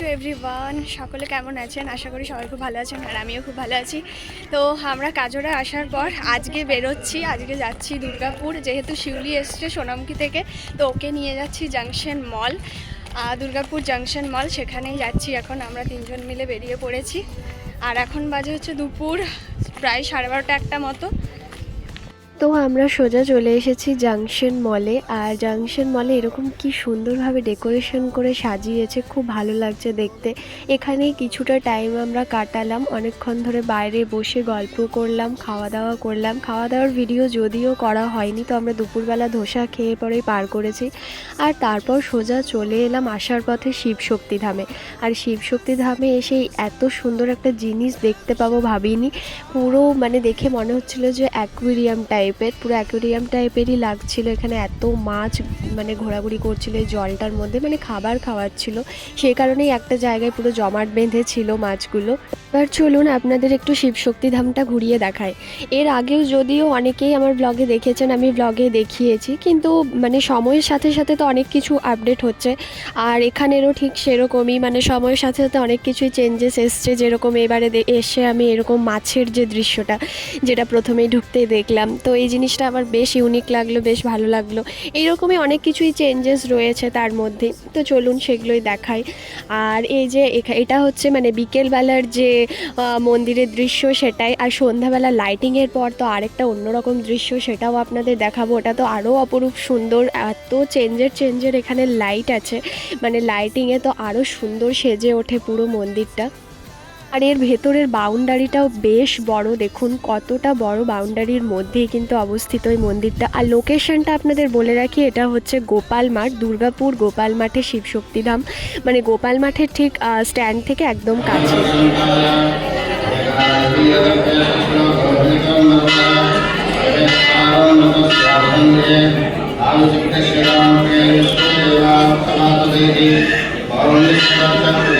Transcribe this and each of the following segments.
to everyone সকলে কেমন আছেন? আশা করি সবাই খুব ভালো আছেন আর আমিও খুব ভালো আছি। তো আমরা কাজরা আসার পর আজকে বেরোচ্ছি, আজকে যাচ্ছি দুর্গাপুর। যেহেতু শিউলি এসছে সোনামুখী থেকে, তো ওকে নিয়ে যাচ্ছি junction mall Durgapur junction mall. সেখানেই যাচ্ছি এখন আমরা তিনজন মিলে বেরিয়ে পড়েছি। আর এখন বাজে হচ্ছে দুপুর, প্রায় সাড়ে বারোটা একটা মতো। তো আমরা সোজা চলে এসেছি জাংশন মলে আর জাংশন মলে এরকম কি সুন্দরভাবে ডেকোরেশন করে সাজিয়েছে, খুব ভালো লাগছে দেখতে। এখানে কিছুটা টাইম আমরা কাটালাম, অনেকক্ষণ ধরে বাইরে বসে গল্প করলাম খাওয়া দাওয়া করলাম। খাওয়া দাওয়ার ভিডিও যদিও করা হয়নি, তো আমরা দুপুরবেলা ধোসা খেয়ে পরেই পার করেছি। আর তারপর সোজা চলে এলাম আসার পথে শিবশক্তি ধামে। আর শিবশক্তি ধামে এসে এত সুন্দর একটা জিনিস দেখতে পাবো ভাবিনি। পুরো মানে দেখে মনে হচ্ছিল যে অ্যাকুয়ারিয়াম টাইপের পুরো অ্যাকুয়ারিয়াম টাইপেরই লাগছিল। এখানে এত মাছ মানে ঘোরাঘুরি করছিল এই জলটার মধ্যে মানে খাবার খাওয়াচ্ছিল সেই কারণেই একটা জায়গায় পুরো জমাট বেঁধে ছিল মাছগুলো। এবার চলুন আপনাদের একটু শিবশক্তি ধামটা ঘুরিয়ে দেখায় এর আগেও যদিও অনেকেই আমার ব্লগে দেখেছেন, আমি ব্লগে দেখিয়েছি, কিন্তু মানে সময়ের সাথে সাথে তো অনেক কিছু আপডেট হচ্ছে। আর এখানেরও ঠিক সেরকমই মানে সময়ের সাথে সাথে অনেক কিছুই চেঞ্জেস এসছে। যেরকম এবারে এসে আমি এরকম মাছের যে দৃশ্যটা, যেটা প্রথমেই ঢুকতেই দেখলাম। তো এই জিনিসটা আমার বেশ ইউনিক লাগল, বেশ ভালো লাগল। এইরকমই অনেক কিছুই চেঞ্জেস রয়েছে তার মধ্যে। তো চলুন সেগুলোই দেখাই। আর এই যে এটা হচ্ছে মানে বিকেলবেলার যে মন্দিরের দৃশ্য সেটাই। আর সন্ধ্যাবেলা লাইটিংয়ের পর তো আরেকটা অন্যরকম দৃশ্য সেটাও আপনাদের দেখাবো। ওটা তো আরও অপরূপ সুন্দর, এত চেঞ্জের চেঞ্জের এখানে লাইট আছে। মানে লাইটিংয়ে তো আরও সুন্দর সেজে ওঠে পুরো মন্দিরটা। আর এর ভেতরের বাউন্ডারিটাও বেশ বড়। দেখুন, কতটা বড় বাউন্ডারির মধ্যেই কিন্তু অবস্থিত এই মন্দিরটা। আর লোকেশনটা আপনাদের বলে রাখি, এটা হচ্ছে গোপাল মাঠ, দুর্গাপুর গোপাল মাঠে শিবশক্তিধাম। মানে গোপাল মাঠের ঠিক স্ট্যান্ড থেকে একদম কাছে। ओम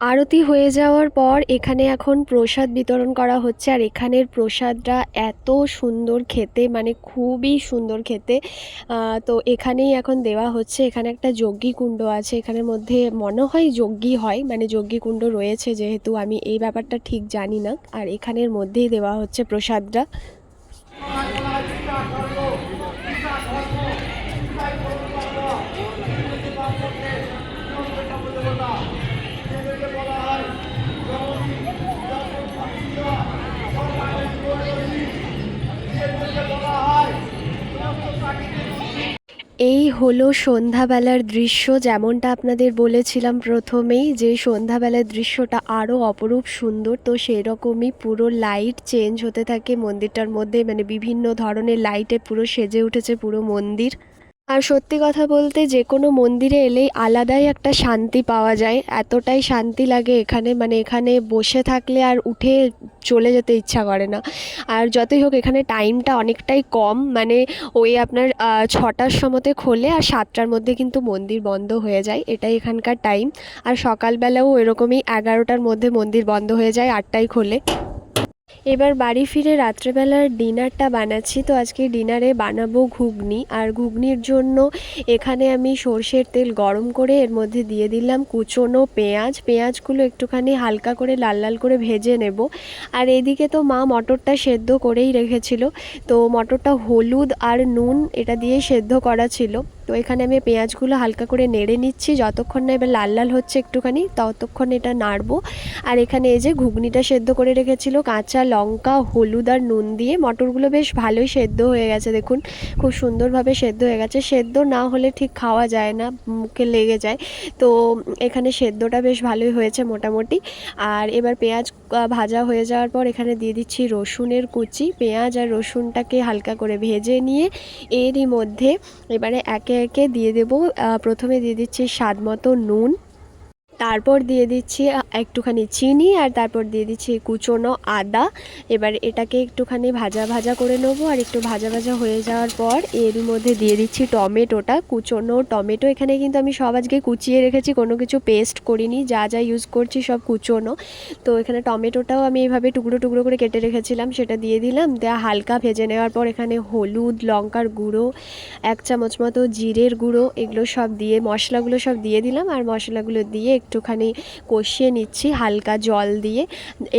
আরতি হয়ে যাওয়ার পর এখানে এখন প্রসাদ বিতরণ করা হচ্ছে। আর এখানের প্রসাদটা এত সুন্দর খেতে মানে খুবই সুন্দর খেতে। তো এখানেই এখন দেওয়া হচ্ছে। এখানে একটা যজ্ঞী কুণ্ড আছে। এখানের মধ্যে মনে হয় যজ্ঞী হয় মানে যজ্ঞী কুণ্ড রয়েছে যেহেতু। আমি এই ব্যাপারটা ঠিক জানি না। আর এখানের মধ্যেই দেওয়া হচ্ছে প্রসাদটা। এই হলো সন্ধ্যাবেলার দৃশ্য, যেমনটা আপনাদের বলেছিলাম প্রথমেই যে সন্ধ্যাবেলার দৃশ্যটা আরও অপরূপ সুন্দর। তো সেরকমই পুরো লাইট চেঞ্জ হতে থাকে মন্দিরটার মধ্যে। মানে বিভিন্ন ধরনের লাইটে পুরো সেজে উঠেছে পুরো মন্দির। আর সত্যি কথা বলতে যে কোনো মন্দিরে এলেই আলাদাই একটা শান্তি পাওয়া যায়। এতটাই শান্তি লাগে এখানে মানে এখানে বসে থাকলে আর উঠে চলে যেতে ইচ্ছা করে না। আর যতই হোক এখানে টাইমটা অনেকটাই কম মানে ওই আপনার ছটার সময়তে খোলে আর সাতটার মধ্যে কিন্তু মন্দির বন্ধ হয়ে যায়। এটাই এখানকার টাইম। আর সকালবেলাও এরকমই এগারোটার মধ্যে মন্দির বন্ধ হয়ে যায়, আটটায় খোলে। এবার বাড়ি ফিরে রাত্রেবেলার ডিনারটা বানাচ্ছি। তো আজকে ডিনারে বানাবো ঘুগনি। আর ঘুগনির জন্য এখানে আমি সর্ষের তেল গরম করে এর মধ্যে দিয়ে দিলাম কুচনো পেঁয়াজ। পেঁয়াজগুলো একটুখানি হালকা করে লাল লাল করে ভেজে নেব। আর এদিকে তো মা মটরটা সেদ্ধ করেই রেখেছিল। তো মটরটা হলুদ আর নুন এটা দিয়ে সেদ্ধ করা ছিল। তো এখানে আমি পেঁয়াজগুলো হালকা করে নেড়ে নিচ্ছি। যতক্ষণ না এবার লাল লাল হচ্ছে একটুখানি, ততক্ষণ এটা নাড়বো। আর এখানে এই যে ঘুগনিটা সেদ্ধ করে রেখেছিল, কাঁচা লঙ্কা, হলুদ আর নুন দিয়ে। মটরগুলো বেশ ভালোই সেদ্ধ হয়ে গেছে, দেখুন। খুব সুন্দরভাবে সেদ্ধ হয়ে গেছে। সেদ্ধ না হলে ঠিক খাওয়া যায় না, মুখে লেগে যায়। তো এখানে সেদ্ধটা বেশ ভালোই হয়েছে মোটামুটি। আর এবার পেঁয়াজ ভাজা হয়ে যাওয়ার পর এখানে দিয়ে দিচ্ছি রসুনের কুচি। পেঁয়াজ আর রসুনটাকে হালকা করে ভেজে নিয়ে এরই মধ্যে এবারে একে একে দিয়ে দেব? প্রথমে দিয়ে দিচ্ছি স্বাদ মতো নুন। তারপর দিয়ে দিচ্ছি একটুখানি চিনি আর তারপর দিয়ে দিচ্ছি কুচোনো আদা। এবার এটাকে একটুখানি ভাজা ভাজা করে নেব আর একটু ভাজা ভাজা হয়ে যাওয়ার পর এর মধ্যে দিয়ে দিচ্ছি টমেটোটা। কুচোনো টমেটো এখানে কিন্তু আমি সব আজকে কুচিয়ে রেখেছি, কোনো কিছু পেস্ট করিনি, যা যা ইউজ করছি সব কুচোনো। তো এখানে টমেটোটাও আমি এইভাবে টুকরো টুকরো করে কেটে রেখেছিলাম, সেটা দিয়ে দিলাম। দেওয়া হালকা ভেজে নেওয়ার পর এখানে হলুদ, লঙ্কার গুঁড়ো, এক চামচ মতো জিরের গুঁড়ো, এগুলো সব দিয়ে, মশলাগুলো সব দিয়ে দিলাম। আর মশলাগুলো দিয়ে একটুখানি কষিয়ে নিচ্ছি হালকা জল দিয়ে।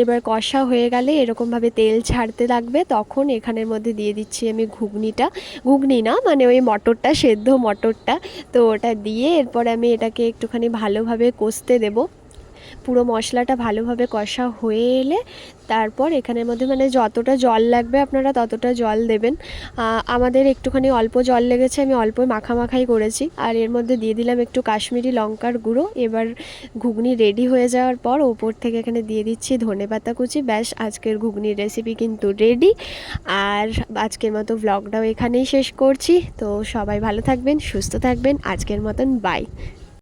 এবার কষা হয়ে গেলে এরকমভাবে তেল ছাড়তে লাগবে। তখন এখানের মধ্যে দিয়ে দিচ্ছি আমি ঘুগনিটা। ঘুগনি না মানে ওই মটরটা, সেদ্ধ মটরটা। তো ওটা দিয়ে এরপর আমি এটাকে একটুখানি ভালোভাবে কষতে দেবো। পুরো মশলাটা ভালোভাবে কষা হয়ে এলে তারপর এখানের মধ্যে মানে যতটা জল লাগবে আপনারা ততটা জল দেবেন। আমাদের একটুখানি অল্প জল লেগেছে, আমি অল্প মাখামাখাই করেছি। আর এর মধ্যে দিয়ে দিলাম একটু কাশ্মীরি লঙ্কার গুঁড়ো। এবার ঘুগনি রেডি হয়ে যাওয়ার পর ওপর থেকে এখানে দিয়ে দিচ্ছি ধনে পাতা কুচি। ব্যাস, আজকের ঘুগনির রেসিপি কিন্তু রেডি আর আজকের মতো ব্লগটাও এখানেই শেষ করছি। তো সবাই ভালো থাকবেন, সুস্থ থাকবেন। আজকের মতন বাই